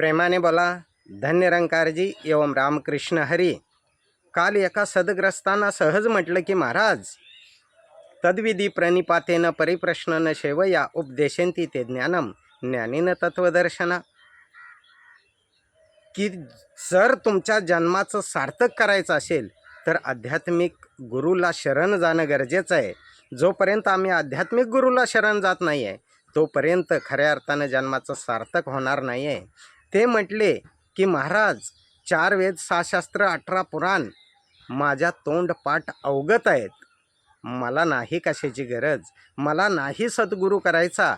प्रेमाने बोला धन्यरंकारजी एवं रामकृष्ण हरी। काल एका सदग्रस्तांना सहज म्हटलं की महाराज तद्विधी प्रणिपातेनं परिप्रश्न शेवया उपदेशंती ते ज्ञानम ज्ञानीनं तत्वदर्शना की जर तुमच्या जन्माचं सार्थक करायचं असेल तर आध्यात्मिक गुरुला शरण जाणं गरजेचं आहे. जोपर्यंत आम्ही आध्यात्मिक गुरुला शरण जात नाही आहे तोपर्यंत खऱ्या अर्थानं जन्माचं सार्थक होणार नाही आहे ते म्हटले की महाराज चार वेद सहा शास्त्र अठरा पुराण माझ्या तोंडपाठ अवगत आहेत. मला नाही कशाची गरज. मला नाही सद्गुरू करायचा.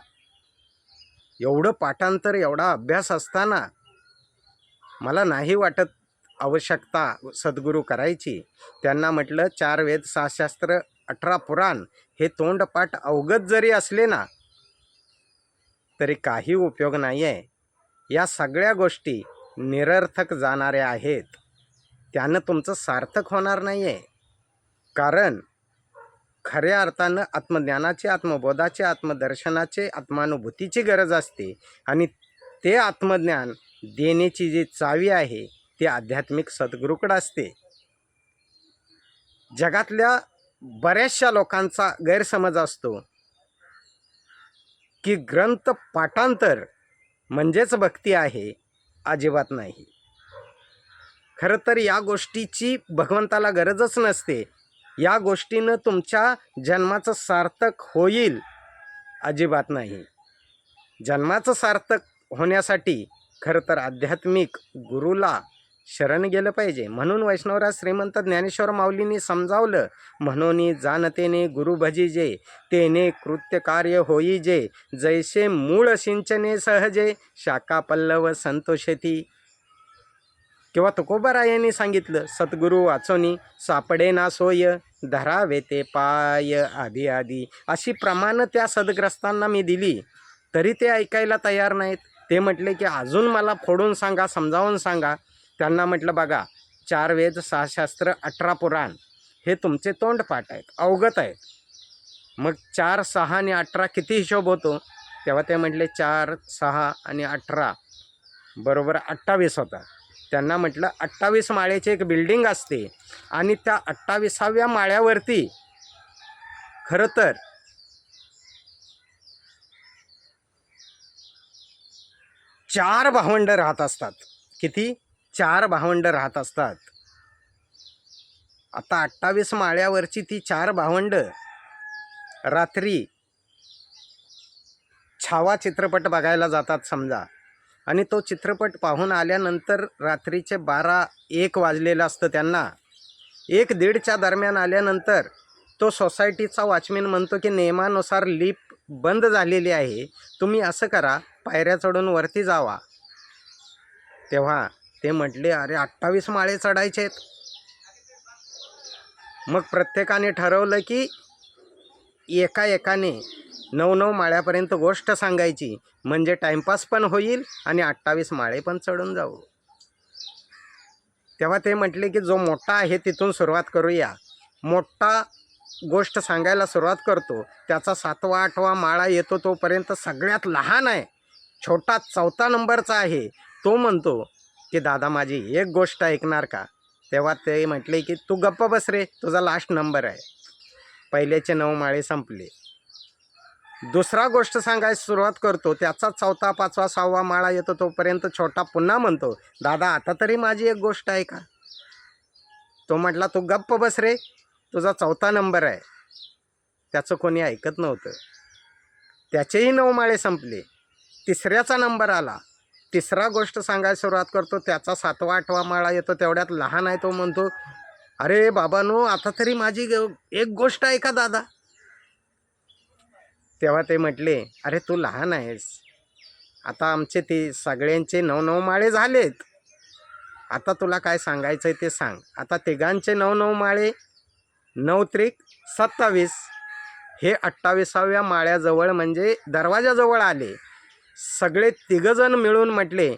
एवढं पाठांतर एवढा अभ्यास असताना मला नाही वाटत आवश्यकता सद्गुरू करायची. त्यांना म्हटलं चार वेद सहा शास्त्र अठरा पुराण हे तोंडपाठ अवगत जरी असले ना तरी काही उपयोग नाही आहे या सगळ्या गोष्टी निरर्थक जाणाऱ्या आहेत. त्यानं तुमचं सार्थक होणार नाही आहे कारण खऱ्या अर्थानं आत्मज्ञानाचे आत्मबोधाचे आत्मदर्शनाचे आत्मानुभूतीची गरज असते. आणि ते आत्मज्ञान देण्याची जी चावी आहे ती आध्यात्मिक सद्गुरूकडं असते. जगातल्या बऱ्याचशा लोकांचा गैरसमज असतो की ग्रंथ पाठांतर म्हणजेच भक्ती आहे अजिबात नाही. खरं तर या गोष्टीची भगवंताला गरजच नसते. या गोष्टीनं तुमच्या जन्माचं सार्थक होईल अजिबात नाही. जन्माचं सार्थक होण्यासाठी खरं तर आध्यात्मिक गुरुला शरण गेलं पाहिजे. म्हणून वैष्णवराज श्रीमंत ज्ञानेश्वर माऊलींनी समजावलं म्हणून जाणतेने गुरु भजीजे तेने कृत्य कार्य होईजे जैसे मूळ सिंचने सहजे शाखा पल्लव संतोषेती किंवा तुकोबारायांनी सांगितलं सद्गुरू वाचोनी सापडे ना सोय धरावे ते पाय आधी आधी. अशी प्रमाणं त्या सदग्रस्तांना मी दिली. तरी ते ऐकायला तयार नाहीत. ते म्हटले की अजून मला फोडून सांगा समजावून सांगा. त्यांना म्हटलं बघा चार वेद सहा शास्त्र अठरा पुराण हे तुमचे तोंडपाठ आहेत अवगत आहेत. मग चार सहा आणि अठरा किती हिशोब होतो? तेव्हा ते म्हटले चार सहा आणि अठरा बरोबर अठ्ठावीस होता. त्यांना म्हटलं अठ्ठावीस माळ्याची एक बिल्डिंग असते आणि त्या अठ्ठावीसाव्या माळ्यावरती खरं तर चार भावंड राहत असतात. किती? चार भावंड राहत असतात. आता अठ्ठावीस माळ्यावरची ती चार भावंड रात्री छावा चित्रपट बघायला जातात समजा. आणि तो चित्रपट पाहून आल्यानंतर रात्रीचे बारा एक वाजलेलं असतं त्यांना. एक दीडच्या दरम्यान आल्यानंतर तो सोसायटीचा वॉचमॅन म्हणतो की नियमानुसार लिप बंद झालेली आहे. तुम्ही असं करा पायऱ्या चढून वरती जावा. तेव्हा ते म्हटले अरे अठ्ठावीस माळे चढायचे आहेत. मग प्रत्येकाने ठरवलं की एका एकाने नऊ नऊ माळ्यापर्यंत गोष्ट सांगायची. म्हणजे टाईमपास पण होईल आणि अठ्ठावीस माळे पण चढून जाऊ. तेव्हा ते म्हटले की जो मोठा आहे तिथून सुरुवात करूया. मोठा गोष्ट सांगायला सुरुवात करतो. त्याचा सातवा आठवा माळा येतो तोपर्यंत सगळ्यात लहान आहे. छोटा चौथा नंबरचा आहे. तो म्हणतो की दादा माझी एक गोष्ट ऐकणार का? तेव्हा ते म्हटले की तू गप्प बस रे तुझा लास्ट नंबर आहे. पहिल्याचे नऊ माळे संपले. दुसरा गोष्ट सांगायला सुरुवात करतो त्याचा चौथा पाचवा सहावा माळा येतो तोपर्यंत छोटा पुन्हा म्हणतो दादा आता तरी माझी एक गोष्ट आहे का? तो म्हटला तू गप्प बस रे तुझा चौथा नंबर आहे. त्याचं कोणी ऐकत नव्हतं. त्याचेही नऊ माळे संपले. तिसऱ्याचा नंबर आला. तिसरा गोष्ट सांगायला सुरुवात करतो त्याचा सातवा आठवा माळा येतो तेवढ्यात लहान आहे तो म्हणतो अरे बाबानो आता तरी माझी एक गोष्ट आहे का दादा? तेव्हा ते म्हटले अरे तू लहान आहेस. आता आमचे ते सगळ्यांचे नऊ नऊ माळे झालेत. आता तुला काय सांगायचं आहे ते सांग. आता तिघांचे नऊ नऊ माळे नऊ त्रिक सत्तावीस. हे अठ्ठावीसाव्या माळ्याजवळ म्हणजे दरवाजाजवळ आले. सगळे तिघजण मिळून म्हटले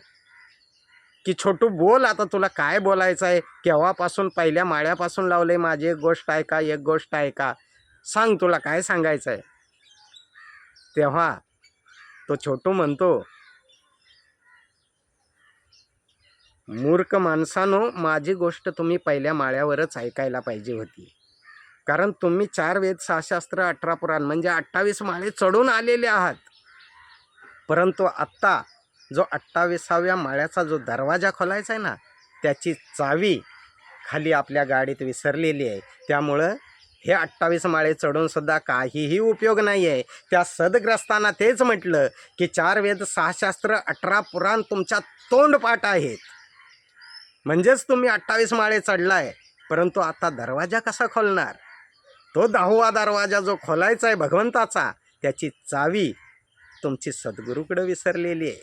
की छोटू बोल आता तुला काय बोलायचं आहे केव्हापासून पहिल्या माळ्यापासून लावले माझी एक गोष्ट आहे का? एक गोष्ट आहे का? सांग तुला काय सांगायचं आहे तेव्हा तो छोटू म्हणतो मूर्ख माणसानो माझी गोष्ट तुम्ही पहिल्या माळ्यावरच ऐकायला पाहिजे होती. कारण तुम्ही चार वेद सहा शास्त्र अठरा पुराण म्हणजे अठ्ठावीस माळे चढून आलेले आहात. परंतु आत्ता जो अठ्ठावीसाव्या माळ्याचा जो दरवाजा खोलायचा आहे ना त्याची चावी खाली आपल्या गाडीत विसरलेली आहे. त्यामुळं हे अठ्ठावीस माळे चढूनसुद्धा काहीही उपयोग नाही आहे. त्या सदग्रस्तांना तेच म्हटलं की चार वेद सहा शास्त्र अठरा पुराण तुमच्या तोंडपाठ आहेत. म्हणजेच तुम्ही अठ्ठावीस माळे चढलाय परंतु आता दरवाजा कसा खोलणार? तो दहावा दरवाजा जो खोलायचा आहे भगवंताचा त्याची चावी तुमची सद्गुरूकडं विसरलेली आहे.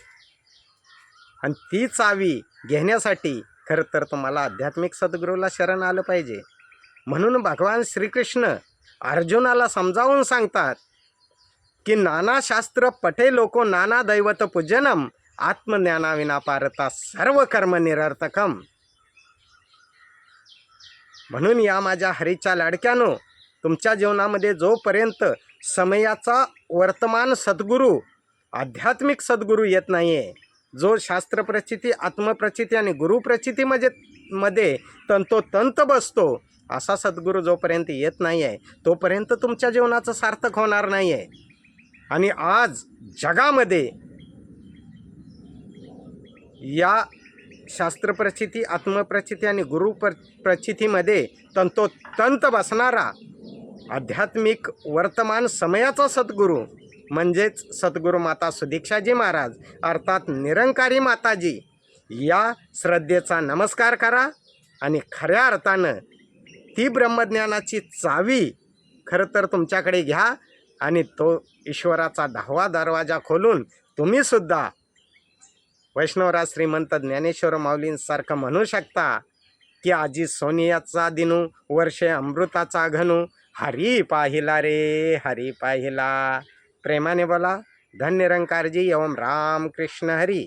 आणि ती चावी घेण्यासाठी खरं तर तुम्हाला आध्यात्मिक सद्गुरूला शरण आलं पाहिजे. म्हणून भगवान श्रीकृष्ण अर्जुनाला समजावून सांगतात की नाना शास्त्र पटे लोको नाना दैवत पूजनम आत्मज्ञानाविना पारता सर्व कर्म निरर्थकम. म्हणून या माझ्या हरीच्या लाडक्यानो तुमच्या जीवनामध्ये जोपर्यंत समयाचा वर्तमान सद्गुरू आध्यात्मिक सद्गुरू येत नाही आहे जो शास्त्रप्रचिती आत्मप्रचिती आणि गुरुप्रचितीमध्ये मध्ये तंतोतंत बसतो असा सद्गुरू जोपर्यंत येत नाही आहे तोपर्यंत तुमच्या जीवनाचं सार्थक होणार नाही आहे आणि आज जगामध्ये या शास्त्रप्रचिती आत्मप्रचिती आणि गुरुप्र प्रचितीमध्ये तंतोतंत बसणारा आध्यात्मिक वर्तमान समयाचा सद्गुरू म्हणजेच सद्गुरू माता सुदीक्षाजी महाराज अर्थात निरंकारी माताजी या श्रद्धेचा नमस्कार करा आणि खऱ्या अर्थानं ती ब्रह्मज्ञानाची चावी खरं तर तुमच्याकडे घ्या आणि तो ईश्वराचा दहावा दरवाजा खोलून तुम्हीसुद्धा वैष्णवराज श्रीमंत ज्ञानेश्वर माऊलींसारखं म्हणू शकता की आजी सोनियाचा दिनू वर्षे अमृताचा घनू हरी पाहिला रे हरी पाहिला. प्रेमाने बोला धन्य रंकारजी एवं राम कृष्ण हरी।